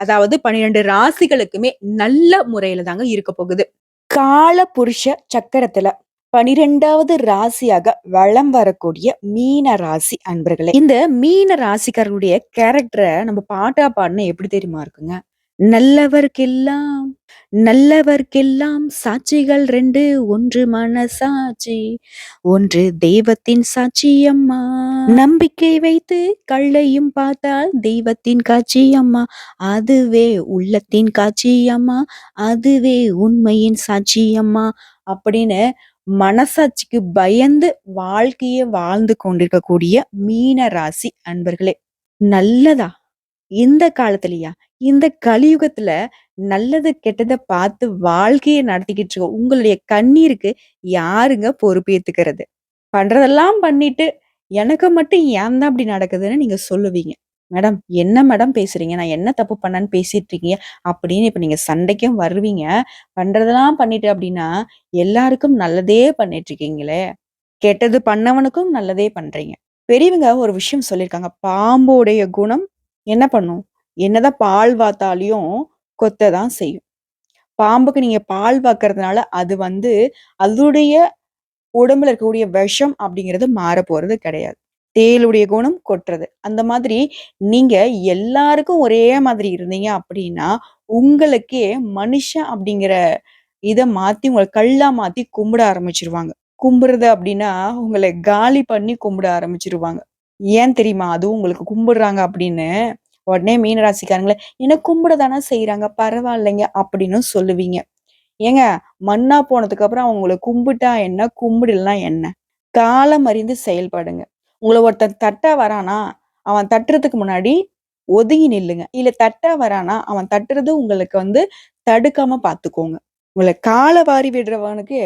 அதாவது பன்னிரெண்டு ராசிகளுக்குமே நல்ல முறையில தாங்க இருக்க போகுது. கால புருஷ சக்கரத்துல பனிரெண்டாவது ராசியாக வளம் வரக்கூடிய மீன ராசி அன்பர்களே இந்த மீன ராசிக்காரனுடைய கேரக்டரை நம்ம பாட்டா பாடின எப்படி தெரியுமா இருக்குங்க? நல்லவருக்கெல்லாம் நல்லவர்க்கெல்லாம் சாட்சிகள் ரெண்டு ஒன்று மனசாட்சி ஒன்று தெய்வத்தின் சாட்சி அம்மா. நம்பிக்கை வைத்து கள்ளையும் பார்த்தால் தெய்வத்தின் காட்சி அம்மா. அதுவே உள்ளத்தின் காட்சி அம்மா அதுவே உண்மையின் சாட்சி அம்மா அப்படின்னு மனசாட்சிக்கு பயந்து வாழ்க்கையை வாழ்ந்து கொண்டிருக்கக்கூடிய மீன ராசி அன்பர்களே நல்லதா? இந்த காலத்துலயா? இந்த கலியுகத்துல நல்லது கெட்டதை பார்த்து வாழ்க்கையை நடத்திக்கிட்டு இருக்க உங்களுடைய கண்ணீருக்கு யாருங்க பொறுப்பேத்துக்கிறது? பண்றதெல்லாம் பண்ணிட்டு எனக்கு மட்டும் ஏன் தான் அப்படி நடக்குதுன்னு நீங்க சொல்லுவீங்க. மேடம் என்ன மேடம் பேசுறீங்க? நான் என்ன தப்பு பண்ணேன்னு பேசிட்டு இருக்கீங்க? அப்படின்னு இப்ப நீங்க சண்டைக்கும் வருவீங்க. பண்றதெல்லாம் பண்ணிட்டு அப்படின்னா எல்லாருக்கும் நல்லதே பண்ணிட்டு இருக்கீங்களே. கெட்டது பண்ணவனுக்கும் நல்லதே பண்றீங்க. பெரியவங்க ஒரு விஷயம் சொல்லியிருக்காங்க. பாம்போடைய குணம் என்ன பண்ணும்? என்னதான் பால் வாத்தாலையும் கொத்த தான் செய்யும். பாம்புக்கு நீங்க பால் வாக்குறதுனால அது வந்து அதனுடைய உடம்புல இருக்கக்கூடிய விஷம் அப்படிங்கிறது மாற போறது கிடையாது. தேளுடைய குணம் கொட்டுறது. அந்த மாதிரி நீங்க எல்லாருக்கும் ஒரே மாதிரி இருந்தீங்க அப்படின்னா உங்களுக்கே மனுஷன் அப்படிங்கிற இதை மாத்தி உங்களை கல்லா மாத்தி கும்பிட ஆரம்பிச்சிருவாங்க. கும்பிடுறது அப்படின்னா உங்களை காலி பண்ணி கும்பிட ஆரம்பிச்சிருவாங்க. ஏன் தெரியுமா? அதுவும் உங்களுக்கு கும்பிடுறாங்க அப்படின்னு. உடனே மீனராசிக்காரங்களே என்ன கும்பிட தானே செய்யறாங்க பரவாயில்லைங்க அப்படின்னு சொல்லுவீங்க. ஏங்க மண்ணா போனதுக்கு அப்புறம் அவங்கள கும்பிட்டா என்ன கும்பிடலாம் என்ன? காலம் அறிந்து செயல்படுங்க. உங்களை ஒருத்தன் தட்டா வரானா அவன் தட்டுறதுக்கு முன்னாடி ஒதுங்கி நில்லுங்க. இல்ல தட்டா வரானா அவன் தட்டுறது உங்களுக்கு வந்து தடுக்காம பாத்துக்கோங்க. உங்களை காலை வாரி விடுறவனுக்கு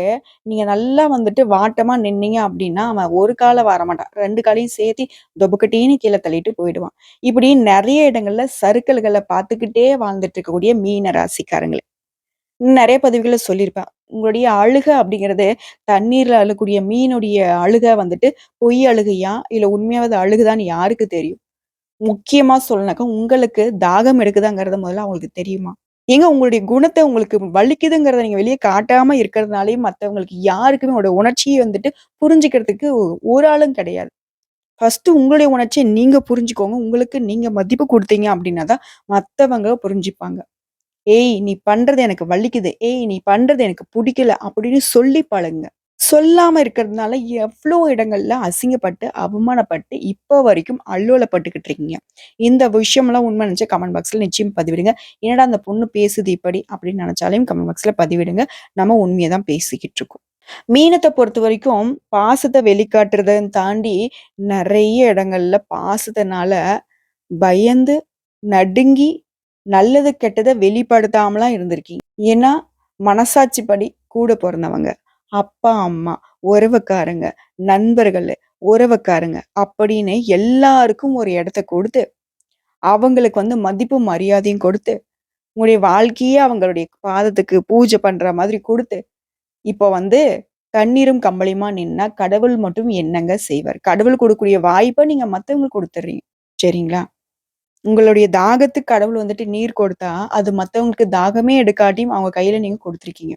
நீங்க நல்லா வந்துட்டு வாட்டமா நின்னீங்க அப்படின்னா அவன் ஒரு காலை வர மாட்டான் ரெண்டு காலையும் சேர்த்து தொபுக்கட்டின்னு கீழே தள்ளிட்டு போயிடுவான். இப்படி நிறைய இடங்கள்ல சருக்கல்களை பார்த்துக்கிட்டே வாழ்ந்துட்டு இருக்கக்கூடிய மீன ராசிக்காரங்களே. நிறைய பதிவுகளை சொல்லியிருப்பேன் உங்களுடைய அழுக அப்படிங்கிறது தண்ணீர்ல அழுகக்கூடிய மீனுடைய அழுக வந்துட்டு பொய் அழுகையா இல்ல உண்மையாவது அழுகுதான்னு யாருக்கு தெரியும்? முக்கியமா சொல்லனாக்கா உங்களுக்கு தாகம் எடுக்குதாங்கிறத முதல்ல அவங்களுக்கு தெரியுமா? ஏங்க உங்களுடைய குணத்தை உங்களுக்கு வலிக்குதுங்கிறத நீங்க வெளியே காட்டாம இருக்கிறதுனாலே மற்றவங்களுக்கு யாருக்குமே உங்களோட உணர்ச்சியை வந்துட்டு புரிஞ்சுக்கிறதுக்கு ஒரு ஆளும் கிடையாது. ஃபர்ஸ்ட் உங்களுடைய உணர்ச்சியை நீங்க புரிஞ்சுக்கோங்க. உங்களுக்கு நீங்க மதிப்பு கொடுத்தீங்க அப்படின்னா தான் மற்றவங்க புரிஞ்சுப்பாங்க. ஏய் நீ பண்றது எனக்கு வலிக்குது. ஏய் நீ பண்றது எனக்கு பிடிக்கல அப்படின்னு சொல்லி பழங்க சொல்லாம இருக்கிறதுனால எவ்வளோ இடங்கள்ல அசிங்கப்பட்டு அவமானப்பட்டு இப்போ வரைக்கும் அல்லோலப்பட்டுக்கிட்டு இருக்கீங்க. இந்த விஷயம்லாம் உண்மை நினைச்சா கமெண்ட் பாக்ஸ்ல நிச்சயம் பதிவிடுங்க. என்னடா அந்த பொண்ணு பேசுது இப்படி அப்படின்னு நினைச்சாலையும் கமெண்ட் பாக்ஸ்ல பதிவிடுங்க. நம்ம உண்மையை தான் பேசிக்கிட்டு இருக்கோம். மீனத்தை பொறுத்த வரைக்கும் பாசத்தை வெளிக்காட்டுறதை தாண்டி நிறைய இடங்கள்ல பாசத்தினால பயந்து நடுங்கி நல்லது கெட்டதை வெளிப்படுத்தாமலாம் இருந்திருக்கீங்க. ஏன்னா மனசாட்சிப்படி கூட பிறந்தவங்க. அப்பா அம்மா உறவுக்காரங்க நண்பர்கள் உறவுக்காரங்க அப்படின்னு எல்லாருக்கும் ஒரு இடத்த கொடுத்து அவங்களுக்கு வந்து மதிப்பு மரியாதையும் கொடுத்து உங்களுடைய வாழ்க்கையே அவங்களுடைய பாதத்துக்கு பூஜை பண்ற மாதிரி கொடுத்து இப்போ வந்து கண்ணீரும் கம்பளியுமா நின்னா கடவுள் மட்டும் என்னங்க செய்வார்? கடவுள் கொடுக்கக்கூடிய வாய்ப்பை நீங்க மற்றவங்களுக்கு கொடுத்துட்றீங்க சரிங்களா? உங்களுடைய தாகத்துக்கு கடவுள் வந்துட்டு நீர் கொடுத்தா, அது மற்றவங்களுக்கு தாகமே எடுக்காட்டியும் அவங்க கையில நீங்க கொடுத்துருக்கீங்க.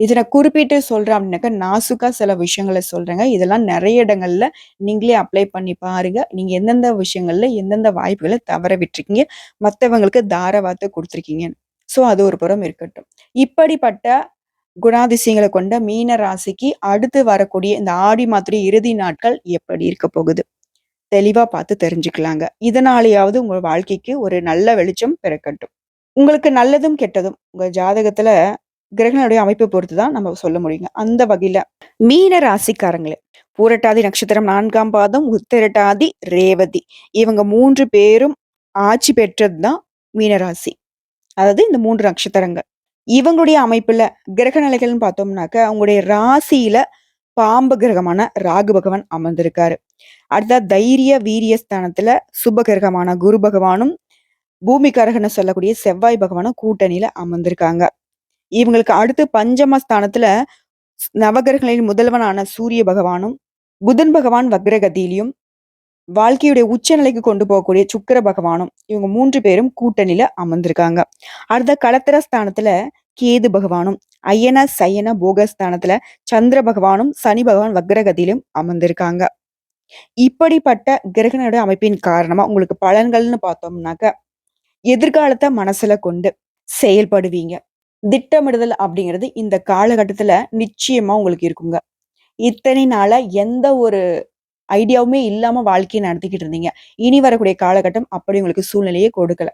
இதை நான் குறிப்பிட்டு சொல்றேன் அப்படின்னாக்கா நாசூக்கா சில விஷயங்கள சொல்றேங்க. இதெல்லாம் நிறைய இடங்கள்ல நீங்களே அப்ளை பண்ணி பாருங்க. நீங்க எந்தெந்த விஷயங்கள்ல, எந்தெந்த வாய்ப்புகளை தவற விட்டுருக்கீங்க, மற்றவங்களுக்கு தாரவாத்தை கொடுத்துருக்கீங்க ஸோ அது ஒரு புறம் இருக்கட்டும். இப்படிப்பட்ட குணாதிசயங்களை கொண்ட மீன ராசிக்கு அடுத்து வரக்கூடிய இந்த ஆடி மாதிரி இறுதி நாட்கள் எப்படி இருக்க போகுது? தெளிவா பார்த்து தெரிஞ்சுக்கலாங்க. இதனாலயாவது உங்க வாழ்க்கைக்கு ஒரு நல்ல வெளிச்சம் பிறக்கட்டும். உங்களுக்கு நல்லதும், கெட்டதும் உங்க ஜாதகத்துல கிரகங்களுடைய அமைப்பை பொறுத்து தான் நம்ம சொல்ல முடியுங்க. அந்த வகையில மீன ராசிக்காரங்களே, பூரட்டாதி நட்சத்திரம் நான்காம் பாதம், உத்திரட்டாதி, ரேவதி இவங்க மூன்று பேரும் ஆட்சி பெற்றது தான் மீனராசி. அதாவது இந்த மூன்று நட்சத்திரங்கள். இவங்களுடைய அமைப்புல கிரக நிலைகள்னு பார்த்தோம்னாக்க, அவங்களுடைய ராசியில பாம்பு கிரகமான ராகு பகவான் அமர்ந்திருக்காரு. அடுத்த தைரிய, வீரிய ஸ்தானத்துல சுப கிரகமான குரு பகவானும், பூமிகாரகன்னு சொல்லக்கூடிய செவ்வாய் பகவானும் கூட்டணியில அமர்ந்திருக்காங்க. இவங்களுக்கு அடுத்து பஞ்சமஸ்தானத்துல நவகிரகங்களின் முதல்வனான சூரிய பகவானும், புதன் பகவான் வக்ரகதியிலையும் வாழ்க்கையுடைய உச்ச நிலைக்கு கொண்டு போகக்கூடிய சுக்கிர பகவானும், இவங்க மூன்று பேரும் கூட்டணியில அமர்ந்திருக்காங்க. அடுத்த களத்திர ஸ்தானத்துல கேது பகவானும், ஐயன சயன, போகஸ்தானத்துல சந்திர பகவானும், சனி பகவான் வக்ரகதியிலும் அமர்ந்திருக்காங்க. இப்படிப்பட்ட கிரகனுடைய அமைப்பின் காரணமா உங்களுக்கு பலன்கள்னு பார்த்தோம்னாக்க, எதிர்காலத்தை மனசுல கொண்டு செயல்படுவீங்க. திட்டமிடுதல் அப்படிங்கிறது இந்த காலகட்டத்துல நிச்சயமா உங்களுக்கு இருக்குங்க. இத்தனை நாளா எந்த ஒரு ஐடியாவுமே இல்லாம வாழ்க்கைய நடத்திக்கிட்டு இருந்தீங்க. இனி வரக்கூடிய காலகட்டம் அப்படி உங்களுக்கு சூழ்நிலையே கொடுக்கல.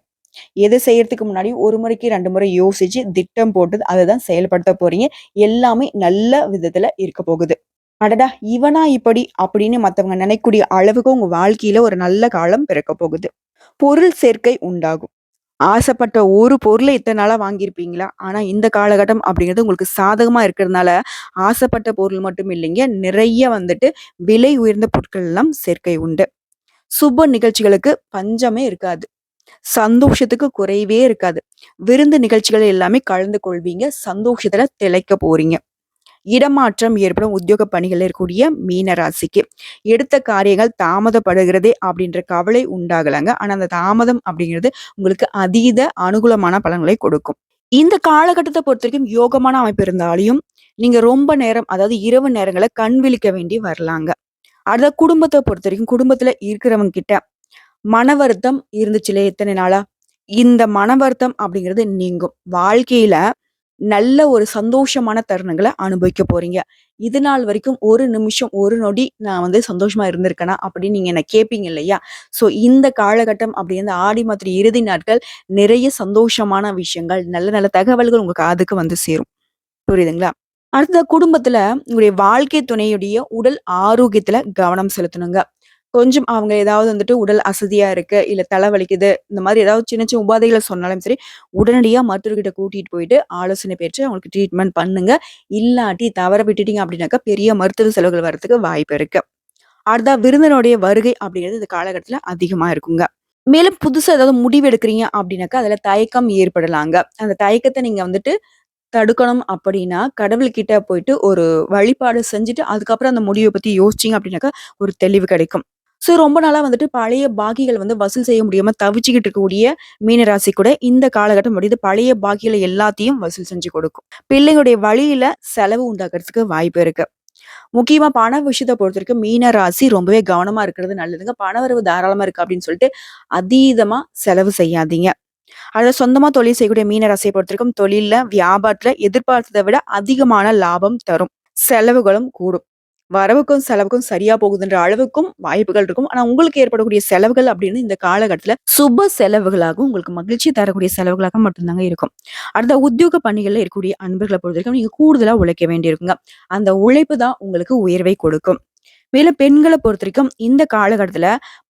எது செய்யறதுக்கு முன்னாடி ஒரு முறைக்கு ரெண்டு முறை யோசிச்சு, திட்டம் போட்டு அதை தான் செயல்படுத்த போறீங்க. எல்லாமே நல்ல விதத்துல இருக்க போகுது. அடடா! இவனா இப்படி அப்படின்னு மத்தவங்க நினைக்கக்கூடிய அளவுக்கு உங்க வாழ்க்கையில ஒரு நல்ல காலம் பிறக்க போகுது. பொருள் சேர்க்கை உண்டாகும். ஆசைப்பட்ட ஒரு பொருளை இத்தனை நாளாக வாங்கியிருப்பீங்களா? ஆனால் இந்த காலகட்டம் அப்படிங்கிறது உங்களுக்கு சாதகமாக இருக்கிறதுனால, ஆசைப்பட்ட பொருள் மட்டும் இல்லைங்க, நிறைய வந்துட்டு விலை உயர்ந்த பொருட்கள் எல்லாம் சேர்க்கை உண்டு. சுப நிகழ்ச்சிகளுக்கு பஞ்சமே இருக்காது. சந்தோஷத்துக்கு குறைவே இருக்காது. விருந்து நிகழ்ச்சிகள் எல்லாமே கலந்து கொள்வீங்க. சந்தோஷத்துல திளைக்க போறீங்க. இடமாற்றம் ஏற்படும் உத்தியோக பணிகளில் இருக்கக்கூடிய மீன ராசிக்கு. எடுத்த காரியங்கள் தாமதப்படுகிறதே அப்படின்ற கவலை உண்டாகலங்க. ஆனால் அந்த தாமதம் அப்படிங்கிறது உங்களுக்கு அதீத அனுகூலமான பலன்களை கொடுக்கும். இந்த காலகட்டத்தை பொறுத்த வரைக்கும் யோகமான அமைப்பு இருந்தாலையும் நீங்க ரொம்ப நேரம் அதாவது இரவு நேரங்களை கண் விழிக்க வேண்டி வரலாங்க. அடுத்த பொறுத்த வரைக்கும் குடும்பத்துல இருக்கிறவங்க கிட்ட மன வருத்தம் இருந்துச்சுல்ல எத்தனை நாளா, இந்த மன வருத்தம் அப்படிங்கிறது நீங்கும். வாழ்க்கையில நல்ல ஒரு சந்தோஷமான தருணங்களை அனுபவிக்க போறீங்க. இது நாள் வரைக்கும் ஒரு நிமிஷம், ஒரு நொடி நான் வந்து சந்தோஷமா இருந்திருக்கேனா? அப்படின்னு நீங்க என்ன கேட்பீங்க இல்லையா? ஸோ இந்த காலகட்டம் அப்படி இந்த ஆடி மாதிரி இறுதி நாட்கள் நிறைய சந்தோஷமான விஷயங்கள், நல்ல நல்ல தகவல்கள் உங்க காதுக்கு வந்து சேரும். புரியுதுங்களா? அடுத்த குடும்பத்துல உங்களுடைய வாழ்க்கை துணையுடைய உடல் ஆரோக்கியத்துல கவனம் செலுத்தணுங்க. கொஞ்சம் அவங்க ஏதாவது வந்துட்டு உடல் அசதியா இருக்கு, இல்ல தலை வலிக்குது, இந்த மாதிரி ஏதாவது சின்ன சின்ன உபாதைகளை சொன்னாலும் சரி, உடனடியா மருத்துவர்கிட்ட கூட்டிட்டு போயிட்டு ஆலோசனை பெற்று அவங்களுக்கு ட்ரீட்மெண்ட் பண்ணுங்க. இல்லாட்டி தவற விட்டுட்டீங்க அப்படின்னாக்கா, பெரிய மருத்துவ செலவுகள் வரதுக்கு வாய்ப்பு இருக்கு. அடுத்தா விருந்தினுடைய வருகை அப்படிங்கிறது இந்த காலகட்டத்துல அதிகமா இருக்குங்க. மேலும் புதுசா ஏதாவது முடிவு எடுக்கிறீங்க அப்படின்னாக்கா, அதுல தயக்கம் ஏற்படலாங்க. அந்த தயக்கத்தை நீங்க வந்துட்டு தடுக்கணும் அப்படின்னா, கடவுள்கிட்ட போயிட்டு ஒரு வழிபாடு செஞ்சுட்டு, அதுக்கப்புறம் அந்த முடிவை பத்தி யோசிச்சீங்க அப்படின்னாக்கா, ஒரு தெளிவு கிடைக்கும். ஸோ ரொம்ப நாளா வந்துட்டு பழைய பாக்கிகள் வந்து வசூல் செய்ய முடியாம தவிச்சுக்கிட்டு இருக்கக்கூடிய மீன ராசி கூட இந்த காலகட்டம் முடியுது பழைய பாக்கிகளை எல்லாத்தையும் வசூல் செஞ்சு கொடுக்கும். பிள்ளைங்களுடைய வழியில செலவு உண்டாக்குறதுக்கு வாய்ப்பு இருக்கு. முக்கியமா பண விஷயத்த பொறுத்தவரைக்கும் மீன ராசி ரொம்பவே கவனமா இருக்கிறது நல்லதுங்க. பணவரவு தாராளமா இருக்கு அப்படின்னு சொல்லிட்டு அதீதமா செலவு செய்யாதீங்க. அதாவது சொந்தமா தொழில் செய்யக்கூடிய மீன ராசியை பொறுத்தவரைக்கும் தொழில்ல, வியாபாரத்துல எதிர்பார்த்தத விட அதிகமான லாபம் தரும். செலவுகளும் கூடும். வரவுக்கும் செலவுக்கும் சரியா போகுதுன்ற அளவுக்கும் வாய்ப்புகள் இருக்கும். ஆனா உங்களுக்கு ஏற்படக்கூடிய செலவுகள் அப்படின்னு இந்த காலகட்டத்துல சுப செலவுகளாகவும், உங்களுக்கு மகிழ்ச்சி தரக்கூடிய செலவுகளாக மட்டும்தாங்க இருக்கும். அடுத்த உத்தியோக பணிகள்ல இருக்கக்கூடிய அன்பர்கள பொறுத்தவரைக்கும் நீங்க கூடுதலா உழைக்க வேண்டியிருக்குங்க. அந்த உழைப்பு தான் உங்களுக்கு உயர்வை கொடுக்கும். மேலும் பெண்கள பொறுத்தவரைக்கும் இந்த காலகட்டத்துல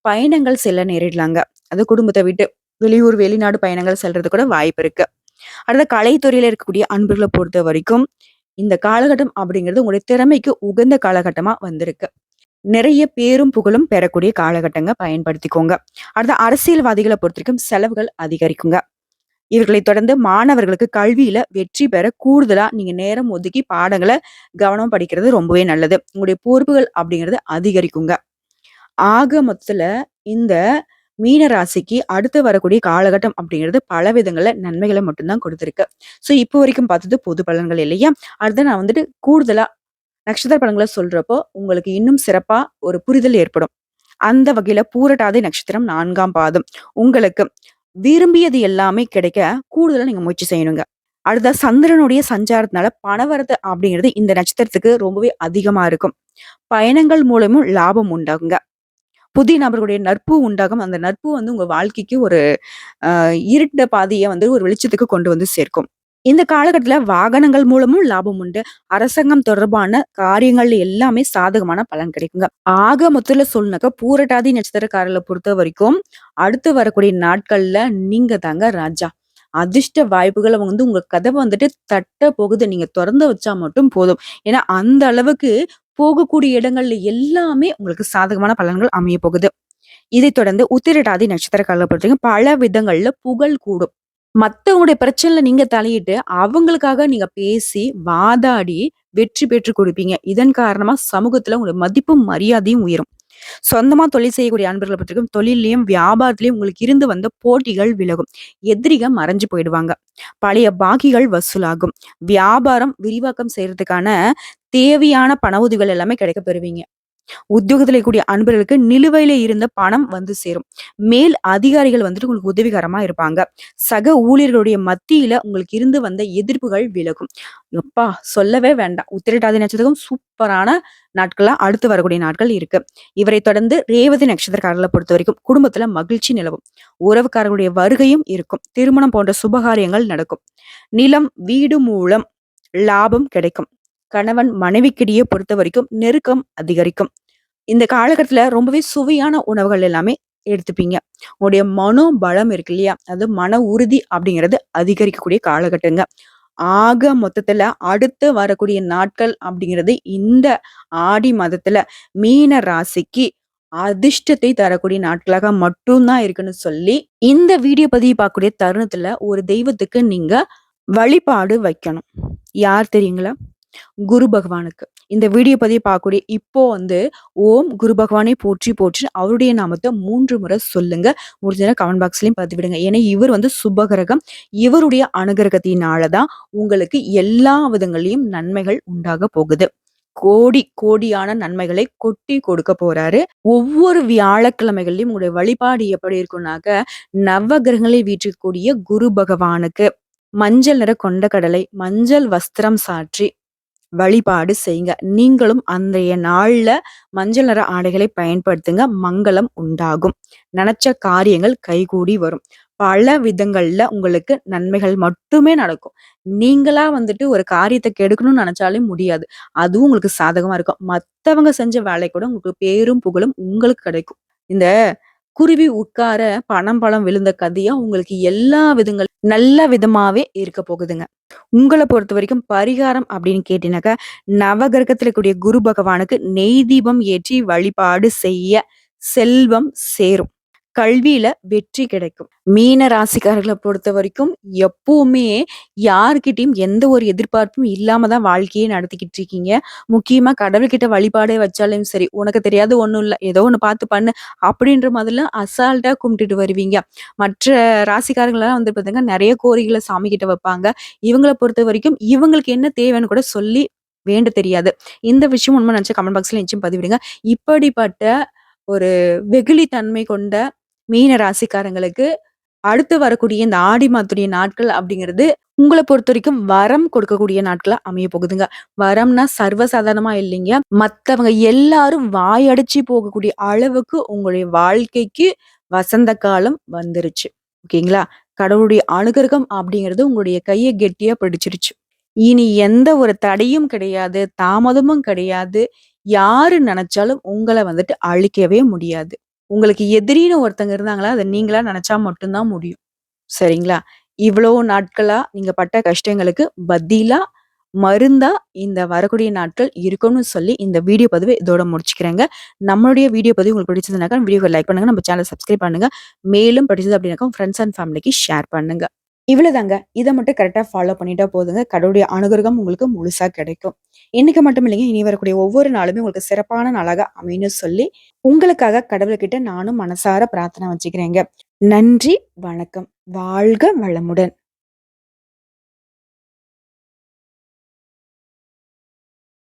பயணங்கள் செல்ல நேரிடலாங்க. அது குடும்பத்தை விட்டு வெளியூர், வெளிநாடு பயணங்கள் செல்றது கூட வாய்ப்பு இருக்கு. அடுத்த கலைத்துறையில இருக்கக்கூடிய அன்புகளை பொறுத்த வரைக்கும் இந்த காலகட்டம் அப்படிங்கிறது உங்களுடைய திறமைக்கு உகந்த காலகட்டமா வந்திருக்கு. நிறைய பேரும், புகழும் பெறக்கூடிய காலகட்டங்க பயன்படுத்திக்கோங்க. அடுத்த அரசியல்வாதிகளை பொறுத்தவரைக்கும் செலவுகள் அதிகரிக்குங்க. இவர்களை தொடர்ந்து மாணவர்களுக்கு கல்வியில வெற்றி பெற கூடுதலா நீங்க நேரம் ஒதுக்கி பாடங்களை கவனம் படிக்கிறது ரொம்பவே நல்லது. உங்களுடைய பொறுப்புகள் அப்படிங்கிறது அதிகரிக்குங்க. ஆக மொத்தத்துல இந்த மீன ராசிக்கு அடுத்து வரக்கூடிய காலகட்டம் அப்படிங்கிறது பல விதங்களில் நன்மைகளை மட்டும்தான் கொடுத்துருக்கு. ஸோ இப்போ வரைக்கும் பார்த்தது பொது பலன்கள் இல்லையா? அடுத்து நான் வந்துட்டு கூடுதலா நட்சத்திர பலன்களை சொல்றப்போ உங்களுக்கு இன்னும் சிறப்பா ஒரு புரிதல் ஏற்படும். அந்த வகையில பூரட்டாதை நட்சத்திரம் நான்காம் பாதம். உங்களுக்கு விரும்பியது எல்லாமே கிடைக்க கூடுதலா நீங்க முயற்சி செய்யணுங்க. அடுத்த சந்திரனுடைய சஞ்சாரத்தினால பணவரத்து அப்படிங்கிறது இந்த நட்சத்திரத்துக்கு ரொம்பவே அதிகமா இருக்கும். பயணங்கள் மூலமும் லாபம் உண்டாகுங்க. புதிய நபர்களுடைய நட்பு உண்டாகும். அந்த நட்பு வந்து உங்க வாழ்க்கைக்கு ஒரு இருட்ட பாதையை வந்து ஒரு வெளிச்சத்துக்கு கொண்டு வந்து சேர்க்கும். இந்த காலகட்டத்தில் வாகனங்கள் மூலமும் லாபம் உண்டு. அரசாங்கம் தொடர்பான காரியங்கள் எல்லாமே சாதகமான பலன் கிடைக்குங்க. ஆக மொத்தத்தில் சொல்லுனாக்க பூரட்டாதி நட்சத்திரக்காரர்களை பொறுத்த வரைக்கும் அடுத்து வரக்கூடிய நாட்கள்ல நீங்க தாங்க ராஜா. அதிர்ஷ்ட வாய்ப்புகளை வந்து உங்க கதவை வந்துட்டு தட்ட போகுது. நீங்க திறந்து வச்சா மட்டும் போதும். ஏன்னா அந்த அளவுக்கு போகக்கூடிய இடங்கள்ல எல்லாமே உங்களுக்கு சாதகமான பலன்கள் அமைய போகுது. இதைத் தொடர்ந்து உத்திரட்டாதி நட்சத்திரக்காரர்களை பொறுத்தவரைக்கும் பல விதங்கள்ல புகழ் கூடும். மத்தவங்களுடைய பிரச்சனைல நீங்க தலையிட்டு அவங்களுக்காக நீங்க பேசி வாதாடி வெற்றி பெற்று கொடுப்பீங்க. இதன் காரணமா சமூகத்துல உங்களுடைய மதிப்பும் மரியாதையும் உயரும். சொந்தமா தொழில் செய்யக்கூடிய அன்பர்களை பற்றிக்கும் தொழிலையும் வியாபாரத்திலையும் உங்களுக்கு இருந்து வந்த போட்டிகள் விலகும். எதிரிக மறைஞ்சு போயிடுவாங்க. பழைய பாக்கிகள் வசூலாகும். வியாபாரம் விரிவாக்கம் செய்யறதுக்கான தேவையான பண உதவிகள் எல்லாமே கிடைக்க பெறுவீங்க. உத்தியோகத்துல கூடிய அன்பர்களுக்கு நிலுவையில இருந்த பணம் வந்து சேரும். மேல் அதிகாரிகள் வந்துட்டு உங்களுக்கு உதவிகரமா இருப்பாங்க. சக ஊழியர்களுடைய மத்தியில உங்களுக்கு இருந்து வந்த எதிர்ப்புகள் விலகும். எப்பா சொல்லவே வேண்டாம். உத்திரட்டாதி நட்சத்திரம் சூப்பரான நாட்களா அடுத்து வரக்கூடிய நாட்கள் இருக்கு. இவரை தொடர்ந்து ரேவதி நட்சத்திரக்காரர்களை பொறுத்த வரைக்கும் குடும்பத்துல மகிழ்ச்சி நிலவும். உறவுக்காரர்களுடைய வருகையும் இருக்கும். திருமணம் போன்ற சுபகாரியங்கள் நடக்கும். நிலம் வீடு மூலம் லாபம் கிடைக்கும். கணவன் மனைவிக்கிடையே பொறுத்த வரைக்கும் நெருக்கம் அதிகரிக்கும். இந்த காலகட்டத்துல ரொம்பவே சுவையான உணவுகள் எல்லாமே எடுத்துப்பீங்க. உங்களுடைய மனோ பலம் இருக்கு இல்லையா? அது மன உறுதி அப்படிங்கிறது அதிகரிக்கக்கூடிய காலகட்டங்க. ஆக மொத்தத்துல அடுத்து வரக்கூடிய நாட்கள் அப்படிங்கிறது இந்த ஆடி மாதத்துல மீன ராசிக்கு அதிர்ஷ்டத்தை தரக்கூடிய நாட்களாக மட்டும்தான் இருக்குன்னு சொல்லி இந்த வீடியோ பதிவு பார்க்கக்கூடிய தருணத்துல ஒரு தெய்வத்துக்கு நீங்க வழிபாடு வைக்கணும். யார் தெரியுங்களா? குரு பகவானுக்கு. இந்த வீடியோ பதிவை பார்க்கக்கூடிய இப்போ வந்து ஓம் குரு பகவானை போற்றி போற்றி அவருடைய நாமத்தை மூன்று முறை சொல்லுங்க. முடிஞ்ச கமெண்ட் பாக்ஸ்லயும் பதிவிடுங்க. ஏன்னா இவர் வந்து சுபகிரகம் இவருடைய அனுகிரகத்தினாலதான் உங்களுக்கு எல்லா விதங்களையும் நன்மைகள் உண்டாக போகுது. கோடி கோடியான நன்மைகளை கொட்டி கொடுக்க போறாரு. ஒவ்வொரு வியாழக்கிழமைகளிலும் உங்களுடைய வழிபாடு எப்படி இருக்கும்னாக்க நவ கிரகங்களில் வீற்றக்கூடிய குரு பகவானுக்கு மஞ்சள் நிற கொண்ட கடலை மஞ்சள் வஸ்திரம் சாற்றி வழிபாடு செய்யுங்க. நீங்களும் அன்றைய நாள்ல மஞ்சள் நிற ஆடைகளை பயன்படுத்துங்க. மங்களம் உண்டாகும். நினைச்ச காரியங்கள் கைகூடி வரும். பல விதங்கள்ல உங்களுக்கு நன்மைகள் மட்டுமே நடக்கும். நீங்களா வந்துட்டு ஒரு காரியத்தை கெடுக்கணும்னு நினைச்சாலே முடியாது. அதுவும் உங்களுக்கு சாதகமா இருக்கும். மத்தவங்க செஞ்ச வேலை கூட உங்களுக்கு பேரும் புகழும் உங்களுக்கு கிடைக்கும். இந்த குருவி உட்கார பணம் பழம் விழுந்த கதையா உங்களுக்கு எல்லா விதங்கள் நல்ல விதமாவே இருக்க போகுதுங்க. உங்களை பொறுத்த வரைக்கும் பரிகாரம் அப்படின்னு கேட்டீங்கன்னாக்கா நவகிரகத்துல கூடிய குரு பகவானுக்கு நெய் தீபம் ஏற்றி வழிபாடு செய்ய செல்வம் சேரும். கல்வியில வெற்றி கிடைக்கும். மீன ராசிக்காரர்களை பொறுத்த வரைக்கும் எப்பவுமே யாருக்கிட்டையும் எந்த ஒரு எதிர்பார்ப்பும் இல்லாம தான் வாழ்க்கையே நடத்திக்கிட்டு இருக்கீங்க. முக்கியமா கடவுள்கிட்ட வழிபாடே வச்சாலும் சரி உனக்கு தெரியாது ஒன்றும் இல்லை ஏதோ ஒன்று பார்த்து பண்ணு அப்படின்ற மாதிரிலாம் அசால்ட்டா கும்பிட்டுட்டு வருவீங்க. மற்ற ராசிக்காரங்களாம் வந்து பார்த்தீங்கன்னா நிறைய கோரிகளை சாமி கிட்ட வைப்பாங்க. இவங்களை பொறுத்த வரைக்கும் இவங்களுக்கு என்ன தேவைன்னு கூட சொல்லி வேண்ட தெரியாது. இந்த விஷயம் உண்மை நினச்சா கமெண்ட் பாக்ஸ்ல நிச்சயம் பதிவிடுங்க. இப்படிப்பட்ட ஒரு வெகுளி தன்மை கொண்ட மீன ராசிக்காரங்களுக்கு அடுத்து வரக்கூடிய இந்த ஆடி மாத்துடைய நாட்கள் அப்படிங்கிறது உங்களை பொறுத்த வரைக்கும் வரம் கொடுக்கக்கூடிய நாட்களா அமைய போகுதுங்க. வரம்னா சர்வசாதாரணமா இல்லைங்க. மத்தவங்க எல்லாரும் வாயடிச்சு போகக்கூடிய அளவுக்கு உங்களுடைய வாழ்க்கைக்கு வசந்த காலம் வந்துருச்சு. ஓகேங்களா? கடவுளுடைய அனுகிரகம் அப்படிங்கிறது உங்களுடைய கையை கெட்டியா பிடிச்சிருச்சு. இனி எந்த ஒரு தடையும் கிடையாது தாமதமும் கிடையாது. யாரு நினைச்சாலும் உங்களை வந்துட்டு அழிக்கவே முடியாது. உங்களுக்கு எதிரின்னு ஒருத்தங்க இருந்தாங்களா அதை நீங்களா நினைச்சா மட்டும்தான் முடியும். சரிங்களா? இவ்வளோ நாட்களா நீங்க பட்ட கஷ்டங்களுக்கு பதிலா மருந்தா இந்த வரக்கூடிய நாட்கள் இருக்கும்னு சொல்லி இந்த வீடியோ பதிவு இதோட முடிச்சுக்கிறேங்க. நம்மளுடைய வீடியோ பதிவு உங்களுக்கு பிடிச்சதுனாக்கா வீடியோவை லைக் பண்ணுங்க நம்ம சேனல் சப்ஸ்கிரைப் பண்ணுங்க. மேலும் பிடிச்சது அப்படின்னாக்கா ஃப்ரெண்ட்ஸ் அண்ட் ஃபேமிலிக்கு ஷேர் பண்ணுங்க. இவ்வளோதாங்க இதை மட்டும் கரெக்டாக ஃபாலோ பண்ணிட்டா போதுங்க. கடவுளுடைய அனுகிரகம் உங்களுக்கு முழுசா கிடைக்கும். இன்னைக்கு மட்டும் இல்லைங்க, இனி வரக்கூடிய ஒவ்வொரு நாளுமே உங்களுக்கு சிறப்பான நாளாக அமைன்னு சொல்லி, உங்களுக்காக கடவுள்கிட்ட நானும் மனசார பிரார்த்தனை வச்சுக்கிறேங்க. நன்றி, வணக்கம். வாழ்க வளமுடன்.